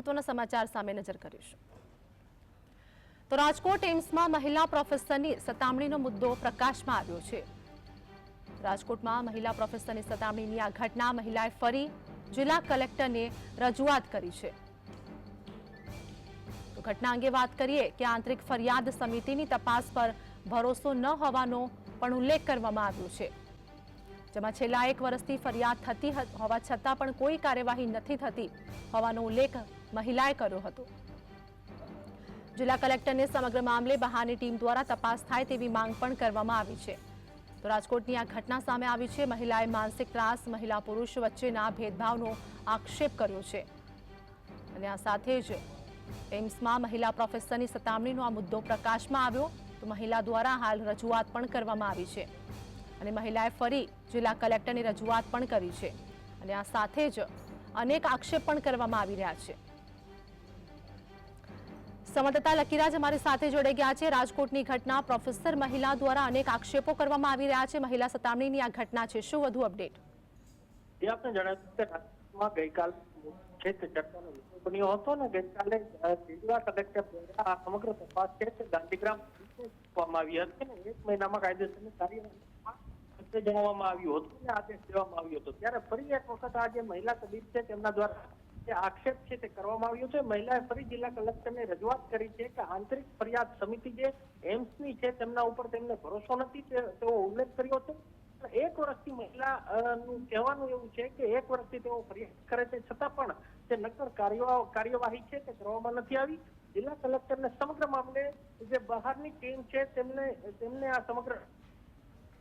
મહત્વના સમાચાર સામે નજર કરીશું. તો રાજકોટ એમ્સમાં મહિલા પ્રોફેસરની સતામણીનો મુદ્દો પ્રકાશમાં આવ્યો છે. રાજકોટમાં મહિલા પ્રોફેસરની સતામણીની આ ઘટના મહિલાએ ફરી જિલ્લા કલેક્ટરને રજૂઆત કરી છે. તો ઘટના અંગે વાત કરીએ કે આંતરિક ફરિયાદ સમિતિની તપાસ પર ભરોસો ન હોવાનો પણ ઉલ્લેખ કરવામાં આવ્યો છે. જેમાં છેલ્લા એક વર્ષથી ફરિયાદ થતી હોવા છતાં પણ કોઈ કાર્યવાહી નથી થતી હોવાનો ઉલ્લેખ મહિલાએ કર્યો હતો. જિલ્લા કલેક્ટરને સમગ્ર મામલે બહારની ટીમ દ્વારા તપાસ થાય તેવી માંગ પણ કરવામાં આવી છે. તો રાજકોટની આ ઘટના સામે આવી છે. મહિલાએ માનસિક ત્રાસ, મહિલા પુરુષ વચ્ચેના ભેદભાવનો આક્ષેપ કર્યો છે. અને આ સાથે જ એમ્સમાં મહિલા પ્રોફેસરની સતામણીનો આ મુદ્દો પ્રકાશમાં આવ્યો. તો મહિલા દ્વારા હાલ રજૂઆત પણ કરવામાં આવી છે. અને મહિલાએ ફરી જિલ્લા કલેક્ટરની રજૂઆત પણ કરી છે. અને આ સાથે જ અનેક આક્ષેપ પણ કરવામાં આવી રહ્યા છે. સંવાદદાતા લકીરાજ અમારી સાથે જોડાઈ ગયા છે. રાજકોટની ઘટના, પ્રોફેસર મહિલા દ્વારા અનેક આક્ષેપો કરવામાં આવી રહ્યા છે. મહિલા સતામણીની આ ઘટના છે. શું વધુ અપડેટ? જે આપને જણાવ્યું કે રાજકોટમાં ગઈકાલ છે ચર્ચાનો વિષય બન્યો હતો ને, ગઈકાલે જિલ્લા કલેક્ટર દ્વારા આ સમગ્ર તપાસ છે ગાંધીગ્રામ આવી હતી ને. એક મહિનામાં કાયદેસરની કાર્યવાહી જણાવવામાં આવ્યું હતું આદેશ દેવામાં આવ્યો હતો. ત્યારે ફરી એક વખત આ જે મહિલા તબીબ છે, તેમના દ્વારા જે આક્ષેપ છે તે કરવામાં આવ્યો છે. મહિલાએ ફરી જિલ્લા કલેક્ટરને રજૂઆત કરી છે કે આંતરિક ફરિયાદ સમિતિ જે એમ્સની છે, તેમના ઉપર તેમને ભરોસો નથી તેવો ઉલ્લેખ કર્યો છે. એક વર્ષથી મહિલા નું કહેવાનું એવું છે કે એક વર્ષથી તેઓ ફરિયાદ કરે છે, છતાં પણ જે નક્કર કાર્ય- કાર્યવાહી છે તે કરવામાં નથી આવી. જિલ્લા કલેક્ટરને સમગ્ર મામલે જે બહારની ટીમ છે, તેમને તેમને આ સમગ્ર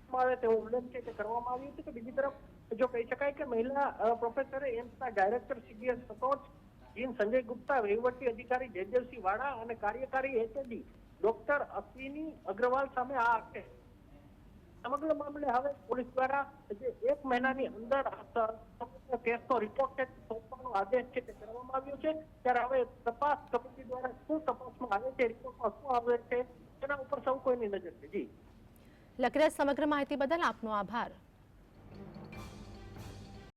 કરવામાં આવે તેવો ઉલ્લેખ છે તે કરવામાં આવ્યો છે કે બીજી તરફ જો કહી શકાય કે મહિલા પ્રોફેસરે એમ્સના ડાયરેક્ટર સીબીએસ સતોચ જીન સંજય ગુપ્તા, વહીવટી અધિકારી જયદેવસિંહ વાડા અને કાર્યકારી એચએડી ડોક્ટર અશ્વિની અગ્રવાલ સામે આ આક્ષેપ. સમગ્ર મામલે હવે પોલીસ દ્વારા જે એક મહિનાની અંદર કેસનો રિપોર્ટ સોંપવાનો આદેશ છે તે કરવામાં આવ્યો છે. ત્યારે હવે તપાસ કમિટી દ્વારા શું તપાસમાં આવે છે રિપોર્ટમાં શું આવે છે, તેના ઉપર સૌ કોઈની નજર છે. જી. લકીરાજ સમગ્ર માહિતી બદલ આપનો આભાર.